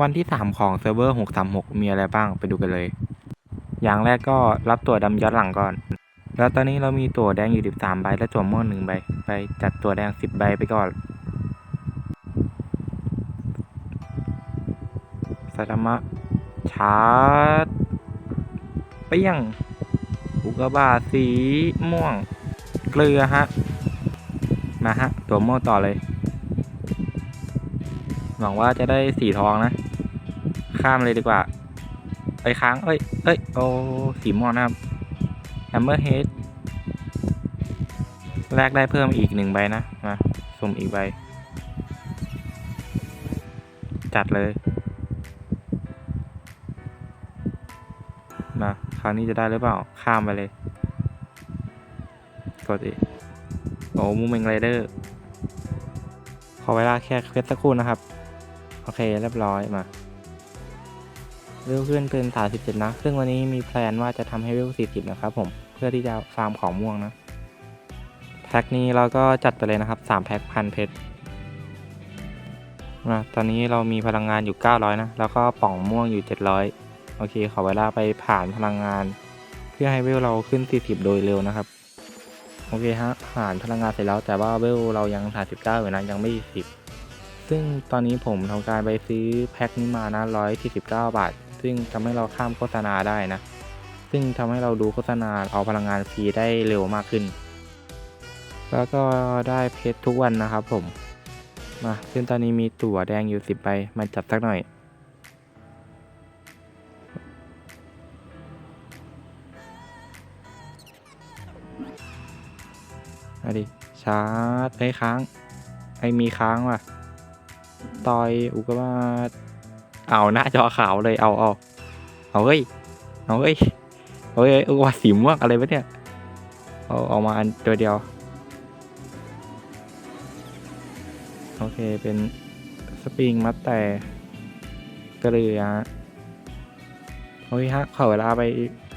วันที่ 3 ของเซิร์ฟเวอร์ 636 มีอะไรบ้างไปดูกันเลย อย่างแรกก็รับตั๋วดำย้อนหลังก่อน แล้วตอนนี้เรามีตั๋วแดงอยู่ 13 ใบ และตั๋วม่วงหนึ่งใบ ไปจัดตั๋วแดง 10 ใบไปก่อนสตมะชาร์จเปี้ยงอุกกาบาสีม่วง เกลือฮะ มาฮะ ตัวม่วงต่อเลย หวังว่าจะได้สีทองนะ ข้ามเลยดีกว่าไปค้าง เอ้ย เอ้ย โอ้สีม่วงนะครับ Hammer Head แลกได้เพิ่มอีกหนึ่งใบนะ มาสุ่มอีกใบ จัดเลย มาคราวนี้จะได้หรือเปล่า ข้ามไปเลย กดอีก โอ้มูเมงไรเดอร์ขอเวลาแค่เควสสักครู่นะครับ โอเค เรียบร้อยมา เวลขึ้นเป็น37นะ ซึ่งวันนี้มีแพลนว่าจะทำให้เวล40นะครับผม เพื่อที่จะฟาร์มของม่วงนะ แพ็คนี้เราก็จัดไปเลยนะครับ3แพ็คพันเพชรนะตอนนี้เรามีพลังงานอยู่ 900 นะ แล้วก็ป่องม่วงอยู่ 700 โอเค ขอเวลาไปผ่านพลังงาน เพื่อให้เวลเราขึ้น 40 โดยเร็วนะครับ โอเคฮะ ผ่านพลังงานเสร็จแล้ว แต่ว่าเวลเรายัง39อยู่นะ ยังไม่ 10 ซึ่งตอนนี้ผมทำการไปซื้อแพ็คนี้มานะ 149 บาท ซึ่งทำให้เราข้ามโฆษณาได้นะ ซึ่งทำให้เราดูโฆษณาเอาพลังงานฟรีได้เร็วมากขึ้น แล้วก็ได้เพชรทุกวันนะครับผม มาซึ่งตอนนี้มีตั๋วแดงอยู่10ใบมาจับสักหน่อยอาดิชาร์จไอ้ค้าง ไอ้มีค้างว่ะ ต่อยอุกกาบาต เอาหน้าจอขาวเลยเอาเอาเอาเฮ้ยเอาเฮ้ยเอาเฮ้ยอุกกาบาตสีม่วงอะไรวะเนี่ยเอาเอามาอันตัวเดียวโอเคเป็นสปริงมัดแต่กระเรือโอเคฮะขอเวลาไป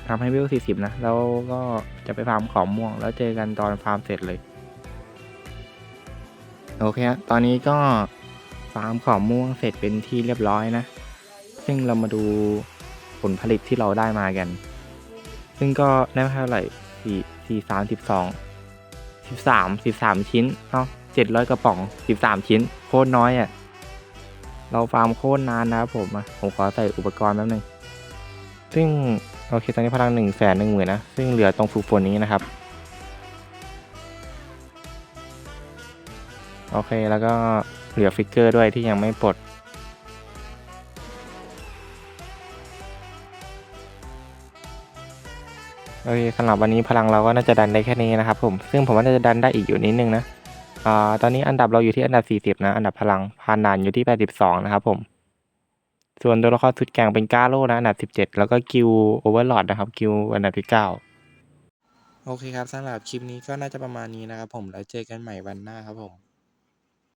ทำให้เวล40นะ แล้วก็จะไปฟาร์มของม่วง แล้วเจอกันตอนฟาร์มเสร็จเลย โอเคฮะตอนนี้ก็ฟาร์มของม่วงเสร็จเป็นที่เรียบร้อยนะ ซึ่งเรามาดูผลผลิตที่เราได้มากัน ซึ่งก็ได้เท่าไหร่สี่สี่สามสิบสองสิบสามสิบสามชิ้น เอ้าเจ็ดร้อยกระป๋องสิบสามชิ้น โคตรน้อยอะ่ะ เราฟาร์มโคตรนานนะครับผมอะผมขอใส่อุปกรณ์แป๊บนึง ซึ่งโอเคตอนนี้พลังหนึ่งแสนหนึ่งหมื่นนะ ซึ่งเหลือตรงฟูกฝนนี้นะครับ โอเคแล้วก็เหลือฟิกเกอร์ด้วยที่ยังไม่ปลด โอเคสำหรับวันนี้พลังเราก็น่าจะดันได้แค่นี้นะครับผมซึ่งผมว่าน่าจะดันได้อีกอยู่นิดนึงนะอ่าตอนนี้อันดับเราอยู่ที่อันดับ 40 นะ อันดับพลังพานด่านอยู่ที่ 82 นะครับผม ส่วนตัวละครสุดแกร่งเป็นกาโร่นะ อันดับ 17 แล้วก็กิวโอเวอร์ลอดนะครับ กิวอันดับที่ 9 โอเคครับสำหรับคลิปนี้ก็น่าจะประมาณนี้นะครับผมแล้วเจอกันใหม่วันหน้าครับผม